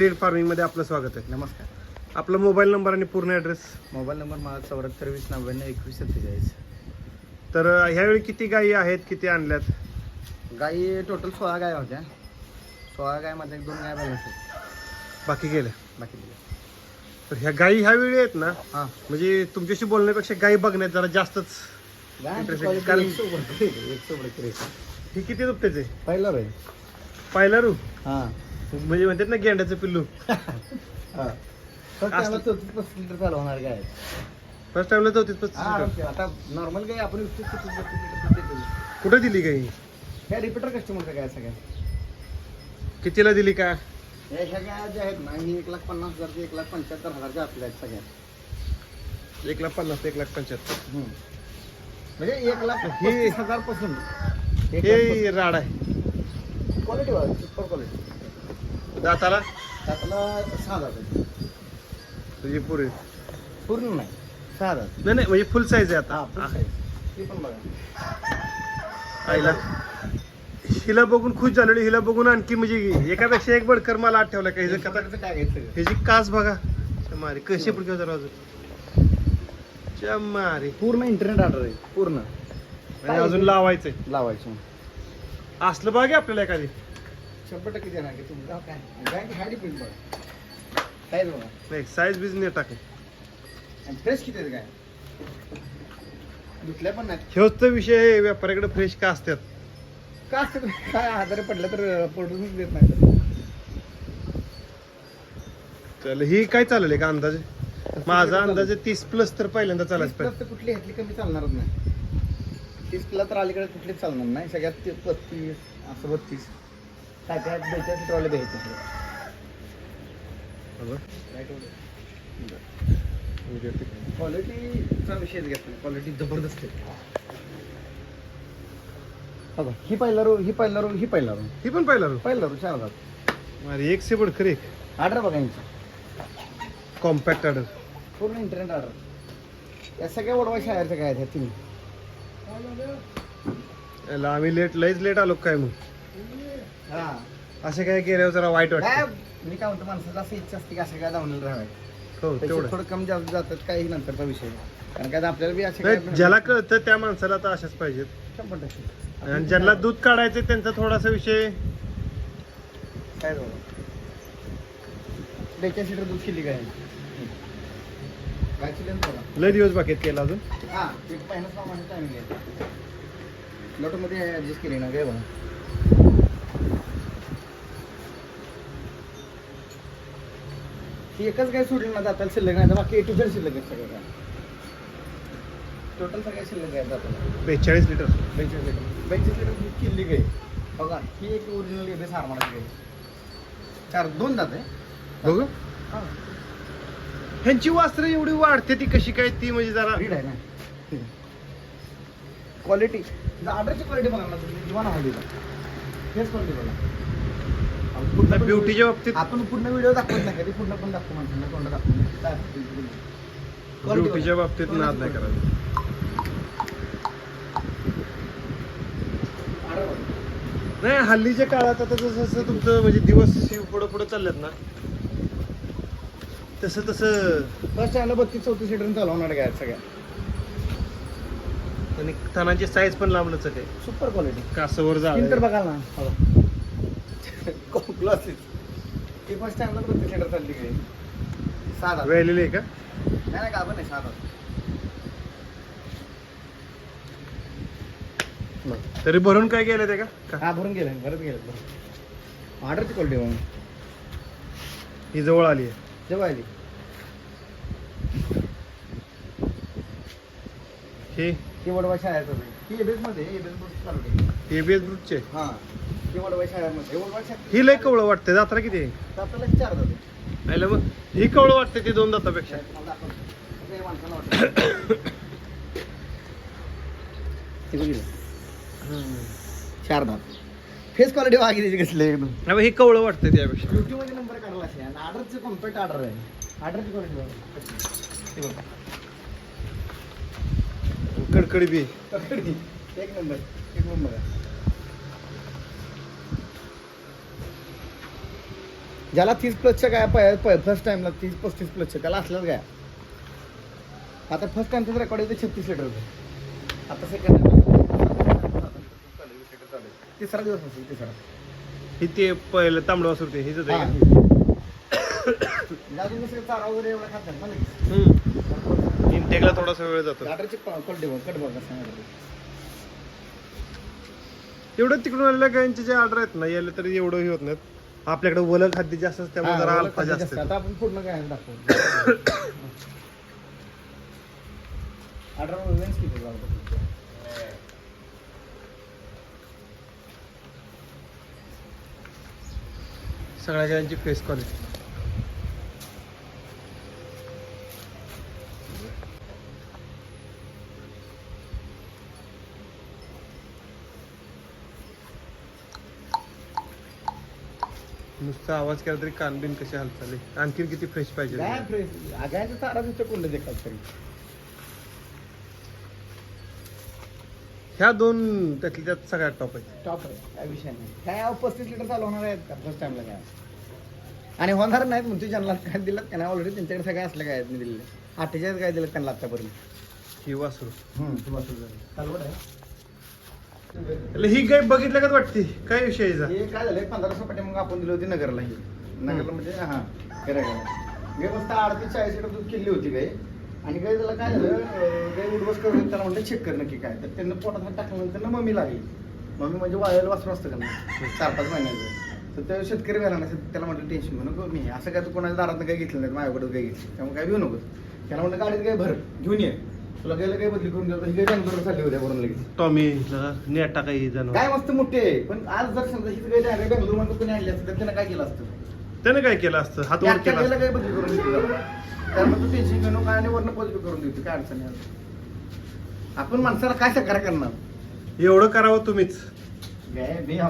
Dairy फार्मिंगमध्ये आपलं स्वागत आहे. नमस्कार. आपला मोबाईल नंबर आणि पूर्ण ॲड्रेस मोबाईल नंबर माझा चौऱ्याहत्तर वीस नव्याण्णव एकवीस सत्तेचाळीस. तर अं, ह्यावेळी किती गायी आहेत किती आणल्यात? गाई टोटल सोळा गाय होत्या. सोळा गायमध्ये एक दोन गाय असतात बाकी गेल्या. बाकी दिल्या तर ह्या गायी ह्यावेळी आहेत ना? हां. म्हणजे तुमच्याशी बोलण्यापेक्षा गायी बघण्यात जरा जास्तच Interesting. कारण- ही किती दुपट्याचे? पहिलं पाहिला रू हां. म्हणजे म्हणतात ना गेंड्याचं पिल्लू. हां. फक्त त्याला असलं- चौतीस पस्तीस लिटर चालू होणार गाय. फर्स्ट टाइमला चौतीस पस्तीस हा. आता नॉर्मल गाय आपण वीस तीस पस्तीस बत्तीस लिटर दूध देतो. कुठे दिली गाई? ह्या रिपीटर कस्टमरच्या गाय सगळ्या. कितीला दिली का? या गाय ज्या आहेत ना ही एक लाख पन्नास हजारची एक लाख पंच्याहत्तर हजारच्या आपल्या आहेत सगळ्या. एक लाख पन्नास ते एक लाख पंच्याहत्तर. म्हणजे एक लाख हे- हजारपासून हे राड आहे. क्वालिटी सुपर क्वालिटी दाताला? त्यातला सहा आहे. तुझी पुरी. पूर्ण नाही सहा नाही नाही म्हणजे फुल साईज आहे हा आता size. ती पण बघा. आईला. हिला बघून खुश झालेली हिला बघून आणखी म्हणजे एकापेक्षा एक बडकर मला आठवलं का? हिचं कथा कथाचं काय घ्यायचं? ह्याची कास बघा. मारे कशी पण घेऊ जरा अजून मारे पूर्ण इंटरनेट ऑर्डर आहे पूर्ण. आणि अजून लावायचंय. लावायचं. असलं बघा आपल्याला एखादी. शंभर टक्के देणार की तुम्ही? काय? गाय हाडी पिन बघा काय बघा नाही साईज बिज नाही टाके आणि फ्रेश किती आहेत गाय दुसऱ्या पण नाही ह्योच तर विषय आहे व्यापाऱ्याकडे फ्रेश का असतात का असतं काय आजारी पडलं तर पडूनच देत नाही. चल ही काय चालेल का अंदाजे? माझा अंदाजे तीस प्लस तर पहिल्यांदा चालायच तीस पाहिजे. तर कुठली ह्यातली कमी चालणारच नाही. तीस प्लस तर अलीकडे कुठलीच चालणार नाही. सगळ्यात ते पस्तीस असं बत्तीस. काय बेचाळीस ट्रॉले द्यायचे क्वालिटीचा विषयच घेत नाही क्वालिटी जबरदस्त आहे. बघा ही पहिला रो ही पहिला रो ही पहिला रो ही पण पहिला रो पहिला रो चार हजार अरे एक से बडकर एक. ऑर्डर बघा यांची. कॉम्पॅक्ट ऑर्डर पूर्ण इंटरनेट ऑर्डर या सगळ्या वडवा शाळेच्या काय आहेत याला आम्ही लेट लईच लेट आलो काय मग? हा. असं काय केल्यावर जरा वाईट काय वाटतं मी काय म्हणतो माणसाला असं इच्छा असते की असं काय जाऊन राहायचं हो पैसे तेवढं. थोडं कमी जास्त जातात काही नंतरचा विषय कारण काय आपल्याला बी असे ज्याला कळतं त्या माणसाला तर अशाच पाहिजेत. शंभर टक्के. आणि ज्यांना दूध काढायचं त्यांचा थोडासा विषय. काय बेचाळीस लिटर दूध किल्ली काय? बघा लय दिवस बाकी आहेत केला अजून. हा एक महिन्याच प्रमाणे टायमिंग आहे लॉटोमध्ये ॲडजस्ट केली ना काय बघा ती एकच काय सोडली ना जाताला शिल्लक नाही तर बाकी ए टू झेड शिल्लक आहे सगळं काय. टोटल सगळ्या शिल्लक आहे जाताला बेचाळीस लिटर बेचाळीस लिटर बेचाळीस लिटर दूध किल्ली गाय बघा ही एक ओरिजिनल एबेस हारमानाची गाय चार दोन दात आहे. बघू हा. ह्यांची वास्त्र एवढी वाढते ती कशी काय ती म्हणजे जरा रीड आहे ना. क्वालिटी ऑर्डरची क्वालिटी बघा ना तुम्ही. किंवा हवी हेच क्वालिटी बघा. पूर्ण ब्युटीच्या बाबतीत? आपण पूर्ण व्हिडिओ दाखवत नाही कधी पूर्ण पण दाखवतो माणसांना तोंड Quality ब्युटीच्या. बाबतीत नाद नाही. करायचं. नाही हल्लीच्या काळात आता जसं जसं तुमचं म्हणजे दिवस पुढं पुढं चाललेत ना तसं तसं फर्स्ट टाइमला बत्तीस चौतीस लिटर चालवणार काय? सगळ्या आणि थानाची साईज पण लांबलंच आहे. सुपर क्वालिटी कासवर जा बघाल ना. ग्लासेस ती फर्स्ट टाइमला बत्तीस लिटर चालली काय? साधा वेळलेली आहे का? नाही नाही का नाही साधा तरी भरून काय गेलं ते का? का? हा भरून गेलं भरत गेलं ऑर्डरची क्वालिटी बघा ही जवळ आली आहे. जेव्हा आली. ही? ती वडवा शाळेचं ती एबेस मध्ये एबेस चालू एबीएस ग्रुपचे? हा. शाळेमध्ये शाळेत ही लय कवळं वाटते जात्रा किती? आहे चार जाते. आयला मग. ही कवळं वाटते ती दोन दातापेक्षा मला दाखव. ते माणसाला वाटतं. ते बघितलं? चार दात. फेस क्वालिटी वागी त्याची कसली एकदम. ही कवळं वाटते त्यापेक्षा. युट्यूबमध्ये नंबर काढला असेल. आणि ऑर्डरचं ऑर्डर आहे. ऑर्डरची क्वालिटी हे बघा. कडकडी बी. एक नंबर एक नंबर आहे ज्याला तीस प्लसच्या काय फर्स्ट टाइमला तीस पस्तीस प्लसच्या त्याला असल्याच काय आता फर्स्ट टाइमचं रेकॉर्ड येते छत्तीस लिटर होतं आता सेकंड तिसरा दिवस असेल तिसरा. हे ते पहिलं तांबडं वासरू ते हेच हा. अजून कसं चारा वगैरे एवढा खात नाही ना लगेच. इंटेकला थोडासा वेळ जातो. गाडरची कट बघ. एवढं तिकडून आलेल्या गायांचे जे ऑर्डर आहेत ना याला तरी एवढं हे होत नाहीत. आपल्याकडे वलं खाद्य जास्त असतं त्यामुळे हा, जरा अल्फा जास्त. आता आपण पूर्ण काय दाखवू अठरा वेन्स किती? सगळ्या गायांची फेस क्वालिटी नुसता आवाज केला तरी कानबिन कशी हालचाली आणखीन किती फ्रेश पाहिजे? काय फ्रेश आगायचं चारा दिसतो कोणतं देखात तरी. ह्या दोन त्यातल्या त्यात सगळ्यात टॉप आहेत. टॉप आहे. काय विषय नाही. काय पस्तीस लिटर चालवणार आहेत का? फर्स्ट टाइमला काय आणि होणार नाहीत म्हणते ज्यांना काय दिलं नाही ऑलरेडी त्यांच्याकडे सगळे असले काय दिलेले. अठ्ठेचाळीस काय दिलं त्यांना आतापर्यंत ही वासरू. चालवत आहे. लय ही गाय बघितलं का वाटते? काय विषय याचा? हे काय झालंय पंधरा रुपये मग आपण दिली होती नगरला ही. नगरला म्हणजे हा करायला व्यवस्था अडतीस चाळीस लिटर दूध केली होती गाय आणि गाय त्याला काय झालं अं, उडवस करून त्याला म्हणलं चेक कर नक्की काय. तर त्यांना पोटात टाकल्यानंतर ना मम्मी लागली. मम्मी म्हणजे वाळायला वासरू असतं का नाही? चार पाच महिन्याचं. तर त्या शेतकरी मिळाला असेल त्याला म्हटलं टेन्शन म्हणून मी असं काय तू कोणाच्या दारात काय घेतलं नाही माझ्याकडे काय घेतलं त्यामुळे काय घेऊ नको त्याला म्हटलं गाडीत काय भर घेऊन ये. तुला गेलं काय बदली करून देतो ही काही बँगलोर चालली होत्या करून लगेच? टॉमी नेटा काही जण काय मस्त मोठे पण आज जर समजा हीच गाडी आहे बेंगळूरमध्ये कोणी आणली असतं तर त्यानं काय केलं असतं? त्याने काय केलं असतं? हात वर केला त्याला. काय बदली करून देते. त्यामुळे तू टेन्शन घेऊ नका आणि वरनं बदली करून देते काय अडचण नाही आपण माणसाला काय सकार करणार? एवढं करावं तुम्हीच. काय मी हो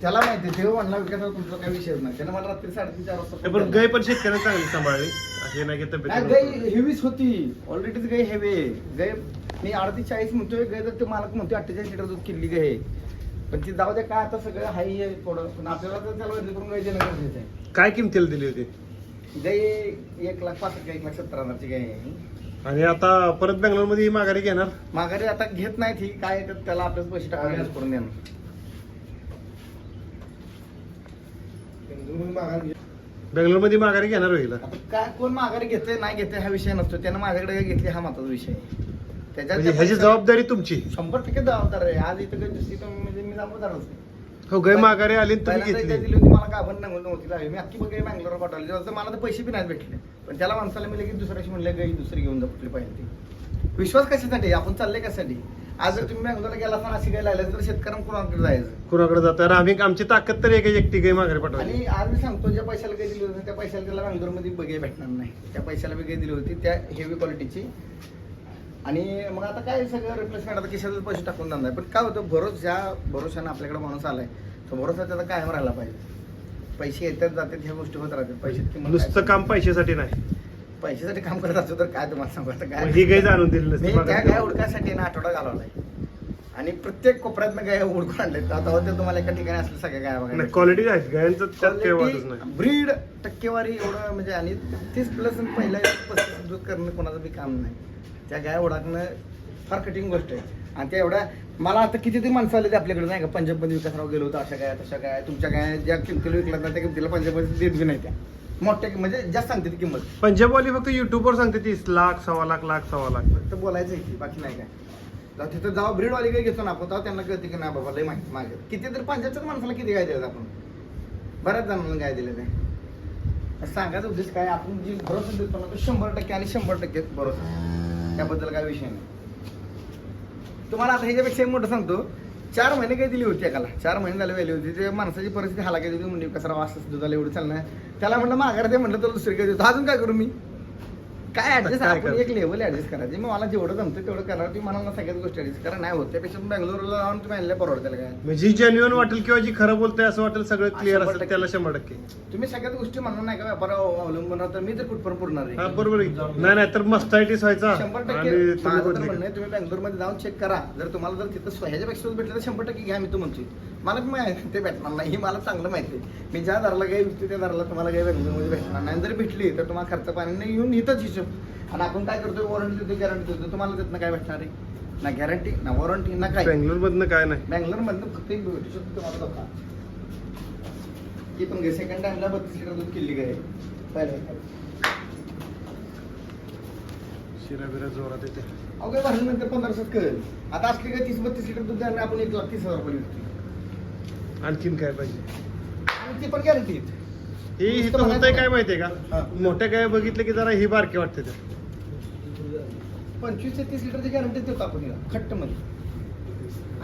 त्याला माहिती देव म्हणला विकासाचा तुमचा काही विषयच नाही. त्यानं मला रात्री साडेतीन चार वाजता हे phone पण केला. गाय पण शेतकऱ्याने चांगली सांभाळली. नाही हेवीच होती ऑलरेडीच गाय हेवी आहे गाय मी अडतीस चाळीस म्हणतोय गाय तर ते मालक म्हणतोय अठ्ठेचाळीस लिटर दूध किल्ली गाय आहे. पण ती जाऊ द्या काय आता सगळं हाई आहे थोडं पण आपल्याला तर त्याला बदली करून गाय देणं गरजेचं आहे काय किमतीला दिली होती गाय एक लाख पाच एक लाख सत्तर हजारची गाय आहे आणि आता परत बेंगलोरमध्ये ही माघारी घेणार माघारी आता घेत नाही ती काय तर त्याला आपल्याच पैसे टाकून ऍडजस्ट करून देणार बेंगलोरमध्ये माघारी घेणार होईल आता काय कोण माघारी घेते नाही घेते हा विषय नसतो. त्यानं माझ्याकडे काय घेतली हा महत्त्वाचा विषय आहे. त्याच्यात म्हणजे ह्याची पैशात- जबाबदारी तुमची. शंभर टक्के जबाबदार आहे. आज इथं काही दुसरी म्हणजे मी जबाबदारच नाही. हो गाय माघारी आली आणि तुम्ही पहिल्यांदा एकदा घेतली दिली होती मला गाभण नव्हती नव्हती लागली मी अख्खी बघा बँगलोर पाठवली. तेव्हा तर मला तर पैसे बी नाही भेटले. पण त्याला माणसाला मी लगेच दुसऱ्याशी म्हणलं गाई दुसरी घेऊन जा कुठली पाहिजे ती. विश्वास कशासाठी? आपण चालले कशासाठी? आज जर तुम्ही बँगलोरला गेला असता अशी गाय लागल्या तर शेतकऱ्यांकडून जायचं? कुणाकडे जातं? आम्ही आमची ताकद तर एक एकटी गाय माघारी पाठवली आणि आज मी सांगतो ज्या पैशाला काही दिली होती त्या पैशाला त्याला बँगलोरमध्ये बघे भेटणार नाही. त्या पैशाला बी काही दिली होती त्या हेवी क्वालिटीची आणि मग आता काय सगळं रिप्लेसमेंट आता किशाला पैसे टाकून जाणार पण काय होतं भरोस ज्या भरोशानं आपल्याकडे माणूस आलाय तो भरोसा त्याचा कायम राहिला पाहिजे. पैसे येतात जातात ह्या गोष्टी होत राहतात. पैसे नुसतं? काम पैशासाठी नाही. पैशासाठी काम करत असतो तर काय तुम्हाला सांगू? आता मग ही गाय जाणून दिली मी त्या. गाय उडकासाठी ना आठवडा घालवलाय. आणि प्रत्येक कोपऱ्यातनं गाय उडकून आणले आता होते तुम्हाला एका ठिकाणी असले सगळ्या गाय बघायला. क्वालिटी आहेत गायांचं काही नाही. ब्रीड टक्केवारी एवढं म्हणजे आणि तीस प्लस पहिल्या पस्तीस दूध करणं कोणाचं बी काम नाही. त्या गाय ओळखणं फार कठीण गोष्ट आहे. आणि त्या एवढ्या मला आता कितीतरी माणसं आले ते आपल्याकडे नाही का? पंजाबमध्ये विकासराव गेलो होतो अशा काय तशा काय तुमच्या काय ज्या किमतीला विकल्या ना त्या किमतीला पंजाबमध्ये देत बी नाही त्या. मोठ्या म्हणजे जास्त सांगते ती किंमत. पंजाबवाली फक्त युट्यूबवर सांगते तीस लाख सव्वा लाख लाख सव्वा लाख. फक्त बोलायचं आहे की बाकी नाही काय. जाऊ तिथं जाऊ ब्रीडवाली काय घेतो ना आपण तेव्हा त्यांना कळते की नाही बाबा लय माहिती मागे. किती तरी पंजाबच्याच माणसाला किती गाय दिल्यात आपण? बऱ्याच जणांना गाय दिले ते सांगायचा उद्देश काय आपण जी भरोसा देतो ना तो शंभर टक्के आणि शंभर टक्के भरोसा त्याबद्दल काय विषय नाही. तुम्हाला आता ह्याच्यापेक्षा एक मोठं सांगतो चार महिने काही दिली होती एकाला. चार महिने झाले वेली होती. ते माणसाची परिस्थिती हाला गेली होती. म्हणजे कसं असं दुधाला एवढं चालणार त्याला म्हटलं माघार ते म्हटलं तर दुसरी काही देतो. अजून काय करू मी? काय ऍडजस्ट आपण? एक लेवल ऍडजस्ट करायची. मग मला जेवढं जमतं तेवढं करणार तुम्ही मला सगळ्याच गोष्टी ऍडजस्ट करा. नाही होत त्यापेक्षा बँगलोरला जाऊन तुम्ही आणल्या परवडतं काय म्हणजे जी जेन्युअन वाटेल किंवा जी खरं बोलते असं वाटेल सगळं क्लिअर असेल. त्याला शंभर टक्के. तुम्ही सगळ्याच गोष्टी म्हणणार नाही का व्यापारावर अवलंबून राहता मी तर कुठपर्यंत पुरणार हा आहे बरोबर आहे. नाही नाही तर मस्तायटीस व्हायचा. शंभर आणि टक्के तुम्ही माझं तर बदली म्हणणं करा. आहे तुम्ही बँगलोरमध्ये जाऊन चेक करा. जर तुम्हाला जर तिथं ह्याच्यापेक्षा भेटलं तर शंभर टक्के घ्या मी तो म्हणतोय. मला पण माहिती ते भेटणार नाही. हे मला चांगलं माहिती आहे. मी ज्या दराला काही विकतो त्या दराला तुम्हाला काही बँगलोरमध्ये भेटणार नाही. जर भेटली तर तुम्हाला खर्च पाण्याने येऊन इथंच हिशोब. आणि आपण काय करतो वॉरंटी देतो गॅरंटी देतो तुम्हाला त्यातनं काय भेटणार आहे? ना गॅरंटी ना वॉरंटी ना काय? बँगलोर मधनं काय नाही. बँगलोर मधनं फक्त एक भेटू शकतो तुम्हाला धोका. ती पण घे. सेकंड टाइमला बत्तीस लिटर दूध किल्ली काय पहिल्या शिरा बिरा जोरात येते. अहो काय भरलं नंतर पंधराशेच कळेल. आता असली काय तीस बत्तीस लिटर दूध द्यायला आपण एक लाख तीस हजार रुपये आणखीन काय पाहिजे? आणि ती पण गॅरंटी हे इथं होतंय काय माहितीये का? हा. मोठ्या गाय बघितलं की जरा ही बारके वाटते ते. पंचवीस ते तीस लिटरची गॅरंटी देतो आपण हिला खट्टमध्ये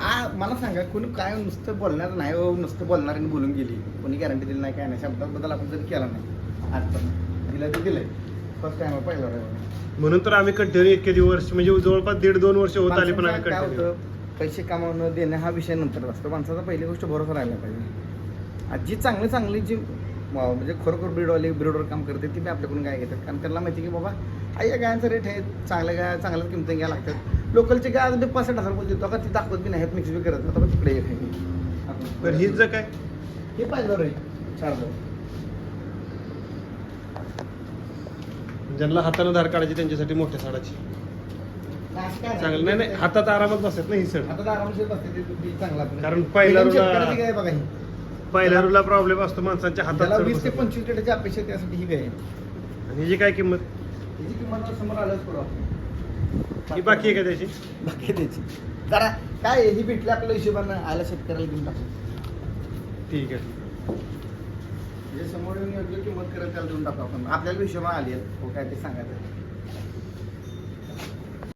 आ मला सांगा कोणी काय नुसतं बोलणार नाही हो नुसतं बोलणार आणि बोलून गेली. कोणी गॅरंटी दिली नाही काय नाही. शब्दाबद्दल आपण जरी केला नाही आजपर्यंत. दिलं ते दिलंय. फर्स्ट टाइम पहिला म्हणून तर आम्ही कंटिन्यू इतके दिवस म्हणजे जवळपास दीड दोन वर्ष होत आली पण आम्ही काय कंटिन्यू होतं? पैसे कमावणं देणं हा विषय नंतर असतो. माणसाचा पहिली गोष्ट भरोसा राहिला पाहिजे. आज जी चांगली चांगली जी म्हणजे खरोखर ब्रीडवाले ब्रीडवर काम करते ती बी आपल्याकडून गाय घेतात. कारण त्यांना माहिती की बाबा आई या गायांचा रेट आहे. चांगल्या गाय चांगल्याच किमती घ्या लागतात. लोकलचे गाय आज बी पासष्ट हजार रुपये देतो. का ती दाखवत बी नाही मिक्स बी करत आता तिकडे एक आहे. तर हीच जर काय हे पाहिजे चार हजार. ज्यांना हाताने धार काढायची त्यांच्यासाठी मोठ्या साडाची चांगलं. नाही नाही हातात आरामात बसत ना ही सड आता आरामशीर बसते ते चांगला. कारण पहिला शेतकऱ्याची गाय बघा ही. पहिल्या रुला प्रॉब्लेम असतो माणसांच्या हातात चढ वीस ते बसत. पंचवीस लिटरची अपेक्षा आहे, त्यासाठी ही गाय आहे. आणि हिची काय किंमत? त्याची किंमत समोर आल्याच पुढं. ही बाकी आहे का त्याची? बाकी त्याची. जरा काय आहे, ही भेटली आपल्या हिशोबानं आल्या शेतकऱ्याला देऊन टाकू. ठीक आहे. जे समोर येऊन योग्य किंमत करेल त्याला देऊन टाकू आपण. आपल्याला हिशोबाने आली आहे. हो काय ते सांगायचं.